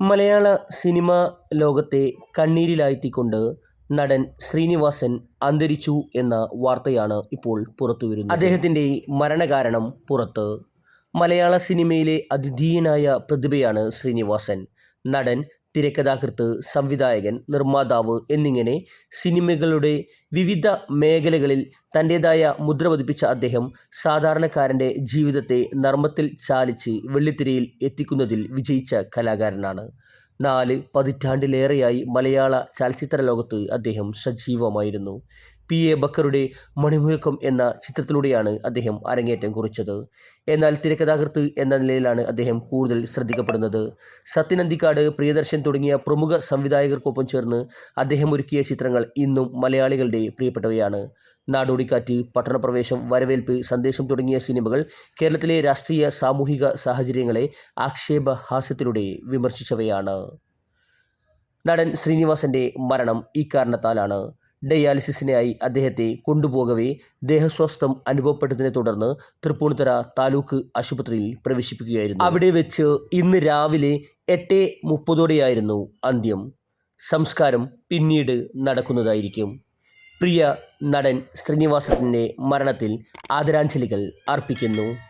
മലയാള cinema ലോകത്തെ കണ്ണീരിലാഴ്ത്തിക്കൊണ്ട് നടൻ ശ്രീനിവാസൻ അന്തരിച്ചു എന്ന വാർത്തയാണ് ഇപ്പോൾ പുറത്തുവരുന്നത്. അദ്ദേഹത്തിന്റെ മരണകാരണം പുറത്ത് മലയാള സിനിമയിലെ അതിഥീയനായ പ്രതിഭയാണ് ശ്രീനിവാസൻ. നടൻ തിരക്കഥാകൃത്ത് സംവിധായകൻ നിർമ്മാതാവ് എന്നിങ്ങനെ സിനിമകളുടെ വിവിധ മേഖലകളിൽ തന്റേതായ മുദ്ര പതിപ്പിച്ച അദ്ദേഹം സാധാരണക്കാരന്റെ ജീവിതത്തെ നർമ്മത്തിൽ ചാലിച്ച് വെള്ളിത്തിരയിൽ എത്തിക്കുന്നതിൽ വിജയിച്ച കലാകാരനാണ്. നാല് പതിറ്റാണ്ടിലേറെയായി മലയാള ചലച്ചിത്ര ലോകത്ത് അദ്ദേഹം സജീവമായിരുന്നു. പി എ ബക്കറുടെ മണിമുഴക്കം എന്ന ചിത്രത്തിലൂടെയാണ് അദ്ദേഹം അരങ്ങേറ്റം കുറിച്ചത്. എന്നാൽ തിരക്കഥാകൃത്ത് എന്ന നിലയിലാണ് അദ്ദേഹം കൂടുതൽ ശ്രദ്ധിക്കപ്പെടുന്നത്. സത്യനന്ദിക്കാട് പ്രിയദർശൻ തുടങ്ങിയ പ്രമുഖ സംവിധായകർക്കൊപ്പം ചേർന്ന് അദ്ദേഹം ഒരുക്കിയ ചിത്രങ്ങൾ ഇന്നും മലയാളികളുടെ പ്രിയപ്പെട്ടവയാണ്. നാടോടിക്കാറ്റ് പട്ടണപ്രവേശം വരവേൽപ്പ് സന്ദേശം തുടങ്ങിയ സിനിമകൾ കേരളത്തിലെ രാഷ്ട്രീയ സാമൂഹിക സാഹചര്യങ്ങളെ ആക്ഷേപഹാസ്യത്തിലൂടെ വിമർശിച്ചവയാണ്. നടൻ ശ്രീനിവാസന്റെ മരണം ഇക്കാരണത്താലാണ്. ഡയാലിസിസിനായി അദ്ദേഹത്തെ കൊണ്ടുപോകവേ ദേഹസ്വസ്ഥം അനുഭവപ്പെട്ടതിനെ തുടർന്ന് തൃപ്പൂണിത്തുറ താലൂക്ക് ആശുപത്രിയിൽ പ്രവേശിപ്പിക്കുകയായിരുന്നു. അവിടെ വെച്ച് ഇന്ന് രാവിലെ എട്ട് മുപ്പതോടെയായിരുന്നു അന്ത്യം. സംസ്കാരം പിന്നീട് നടക്കുന്നതായിരിക്കും. പ്രിയ നടൻ ശ്രീനിവാസത്തിന്റെ മരണത്തിൽ ആദരാഞ്ജലികൾ അർപ്പിക്കുന്നു.